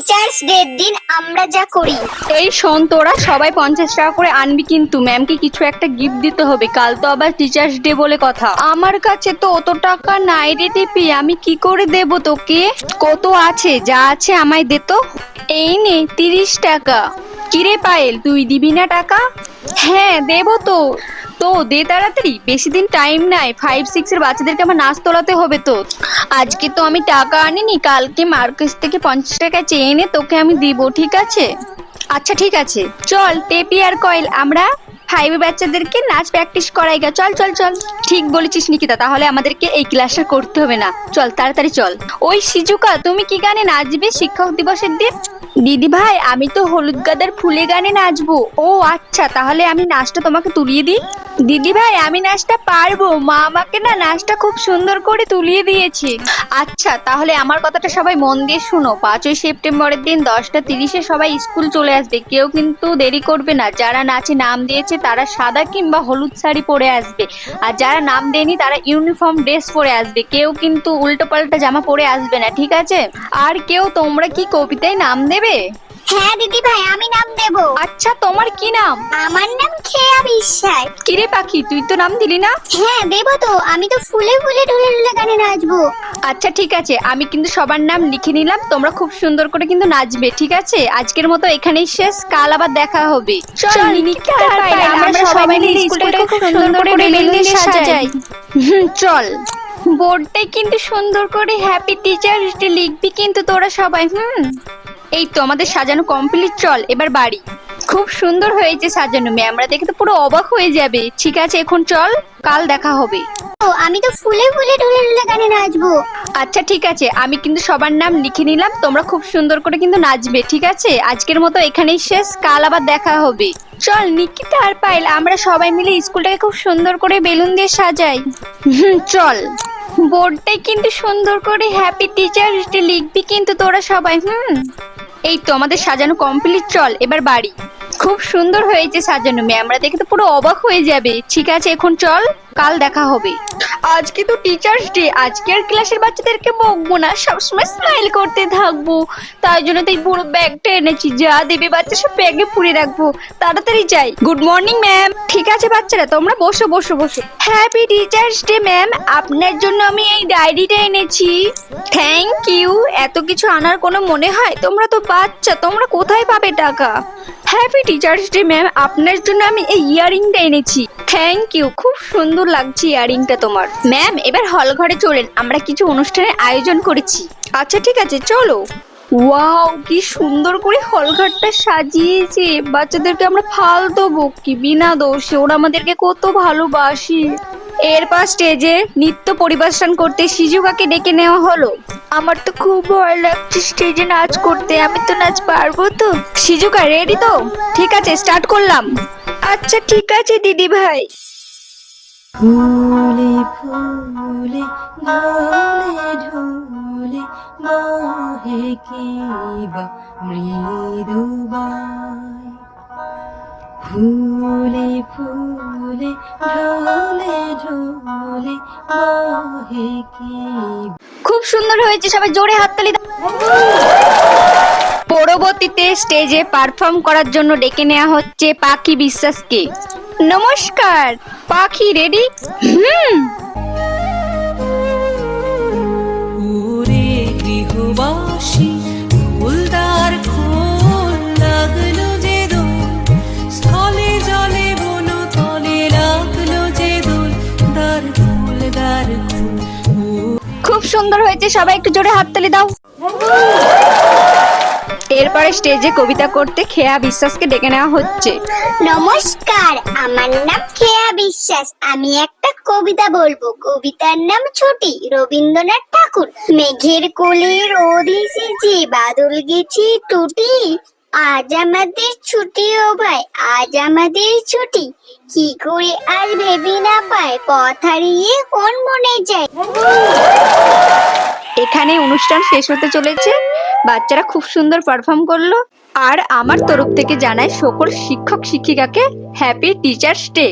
Teachers day দিন আমরা যা করি। এই শোন তোরা, সবাই পঞ্চাশ টাকা করে আনবি কিন্তু। ম্যামকে কিছু একটা গিফট দিতে হবে। কাল তো আবার টিচার্স ডে বলে কথা। আমার কাছে তো অত টাকা নাই রে টিপি। আমি কি করে দেব তোকে? কত আছে? যা আছে আমায় দে তো। এই নে, তিরিশ টাকা। কিরে পায়েল, তুই দিবি না টাকা? হ্যাঁ দেবো তো। তো দে তাড়াতাড়ি। বেশি দিন টাইম নাই। ফাইভ সিক্স এর বাচ্চাদেরকে আমার নাচ তোলাতে হবে তো। আজকে তো আমি টাকা আনিনি, কালকে মার্কেট থেকে পঞ্চাশ টাকা চেয়ে এনে তোকে আমি দিব, ঠিক আছে? আচ্ছা ঠিক আছে। চল, টেপি আর কয়েল, আমরা ফাইভে বাচ্চাদেরকে নাচ প্র্যাকটিস করাই গা। চল চল চল। ঠিক বলেছিস, নিকিতা, তাহলে আমাদেরকে এই ক্লাসটা করতে হবে না। চল, তাড়াতাড়ি চল। ওই সিজুকা, তুমি কি গানে নাচবে? শিক্ষক দিবসের দিন? দিদি ভাই, আমি তো হলুদ গাদার ফুলে গানে নাচবো। ও আচ্ছা তাহলে আমি নাচটা তোমাকে তুলিয়ে দিই। দিদি ভাই, আমি নাচটা পারব। মা আমাকে না নাচটা খুব সুন্দর করে তুলিয়ে দিয়েছে। আচ্ছা তাহলে আমার কথাটা সবাই মন দিয়ে শুনো। পাঁচই সেপ্টেম্বরের দিন দশটা তিরিশে সবাই স্কুল চলে আসবে। কেউ কিন্তু দেরি করবে না। যারা নাচে নাম দিয়েছে, তারা সাদা কিংবা হলুদ শাড়ি পরে আসবে। আর যারা নাম দেয়নি, তারা ইউনিফর্ম ড্রেস পরে আসবে। কেউ কিন্তু উল্টো পাল্টা জামা পরে আসবে না, ঠিক আছে? আর কেউ তোমরা কি কবিতায় নাম দেবে? হ্যাঁ দিদি ভাই আমি নাম দেব। আচ্ছা তোমার কি নাম? আমার নাম খেয়া বিশ্বাস। কিরে পাখি তুই তো নাম দিলি না? হ্যাঁ দেব তো। আমি তো ফুলে ফুলে ঢুলে ঢুলে গানে নাচবো। আচ্ছা ঠিক আছে। আমি কিন্তু সবার নাম লিখে নিলাম। তোমরা খুব সুন্দর করে কিন্তু নাচবে ঠিক আছে? আজকের মতো এখানেই শেষ। কাল আবার দেখা হবে। চল আর পায়েল, আমরা সবাই মিলে স্কুলটাকে খুব সুন্দর করে বেলুন দিয়ে সাজাই। হুম চল। বোর্ডটাই কিন্তু সুন্দর করে হ্যাপি টিচার্স ডে লিখবি কিন্তু তোরা সবাই হুম? এই তো আমাদের সাজানো কমপ্লিট চল এবার বাড়ি। খুব সুন্দর হয়েছে সাজানো ম্যামরা দেখে তো পুরো অবাক হয়ে যাবে। ঠিক আছে এখন চল কাল দেখা হবে। ও আমি তো ফুলে ফুলে ঢুলে ঢুলে গানে নাচবো। আচ্ছা ঠিক আছে। আমি কিন্তু সবার নাম লিখে নিলাম তোমরা খুব সুন্দর করে কিন্তু নাচবে ঠিক আছে? আজকের মতো এখানেই শেষ কাল আবার দেখা হবে। চল নিকিতা আর পাইল আমরা সবাই মিলে স্কুলটাকে খুব সুন্দর করে বেলুন দিয়ে সাজাই। হুম চল। বোর্ডটাই কিন্তু সুন্দর করে হ্যাপি টিচার্স লিখবি কিন্তু তোরা সবাই, হুম? এই তো আমাদের সাজানো কমপ্লিট চল, এবার বাড়ি। খুব সুন্দর হয়েছে সাজানো মেয়ে আমরা দেখে তো পুরো অবাক হয়ে যাবে। ঠিক আছে, এখন চল, কাল দেখা হবে। আজকে তো টিচার্স ডে আজকে আর ক্লাসের বাচ্চাদেরকে বকবো না, সবসময় স্মাইল করতে থাকব। তাই জন্য তো এই পুরো ব্যাগটা এনেছি, যা দেবে বাচ্চা সব ব্যাগে পুরে রাখব। তাড়াতাড়ি যাই। গুড মর্নিং ম্যাম ঠিক আছে, বাচ্চারা, তোমরা বসো বসো বসো। হ্যাপি টিচার্স ডে ম্যাম আপনার জন্য আমি এই ডায়েরিটা এনেছি। থ্যাংক ইউ এত কিছু আনার কোনো মনে হয়? তোমরা তো বাচ্চা, তোমরা কোথায় পাবে টাকা? হ্যাপি টিচার্স ডে ম্যাম আপনার জন্য আমি এই ইয়ারিংটা এনেছি। থ্যাংক ইউ খুব সুন্দর লাগছে ইয়ারিংটা তোমার। ম্যাম এবার হল ঘরে চলেন। আমরা কিছু অনুষ্ঠানের আয়োজন করেছি। আচ্ছা ঠিক আছে চলো। ওয়াও কি সুন্দর করে হলঘরটা সাজিয়েছে। বাচ্চাদেরকে আমরা ফাল দেবো কি বিনা দোষে। ওরা আমাদেরকে কত ভালোবাসে। এরপর স্টেজে নৃত্য পরিবেশন করতে সিজুকাকে ডেকে নেওয়া হলো। আমার তো খুব ভয় লাগছে স্টেজে নাচ করতে, আমি তো নাচ পারব তো। সিজুকা রেডি তো? ঠিক আছে স্টার্ট করলাম। আচ্ছা ঠিক আছে, দিদি ভাই। ফুলে ফুলে দোলে ঢোলে বহে কিবা মৃদুবাই ফুলে ফুলে ঢোলে ঢোলে বহে কিবা খুব সুন্দর হয়েছে, সবাই জোরে হাততালি। পরবর্তীতে স্টেজে পারফর্ম করার জন্য ডেকে নেওয়া হচ্ছে পাখি বিশ্বাসকে। নমস্কার, পাখি রেডি হুম। জলে সুন্দর হয়েছে, সবাই একটু জোরে হাততালি দাও। এরপরে স্টেজে কবিতা করতে খেয়া বিশ্বাসকে ডেকে নেওয়া হচ্ছে। নমস্কার, আমার নাম খেয়া বিশ্বাস। আমি একটা কবিতা বলব। কবিতার নাম ছুটি। রবীন্দ্রনাথ ঠাকুর। মেঘের কোলে রোদ এসেছে, বাদল গেছে, টুটি। আজ আমাদের ছুটি ও ভাই, আজ আমাদের ছুটি। কি করে আর ভেবে না পায় কথা হারিয়ে কোন মনে যায়। এখানে অনুষ্ঠান শেষ হতে চলেছে। বাচ্চারা খুব সুন্দর পারফর্ম করল। আর আমার তরফ থেকে জানায় সকল শিক্ষক শিক্ষিকাকে হ্যাপি টিচার্স ডে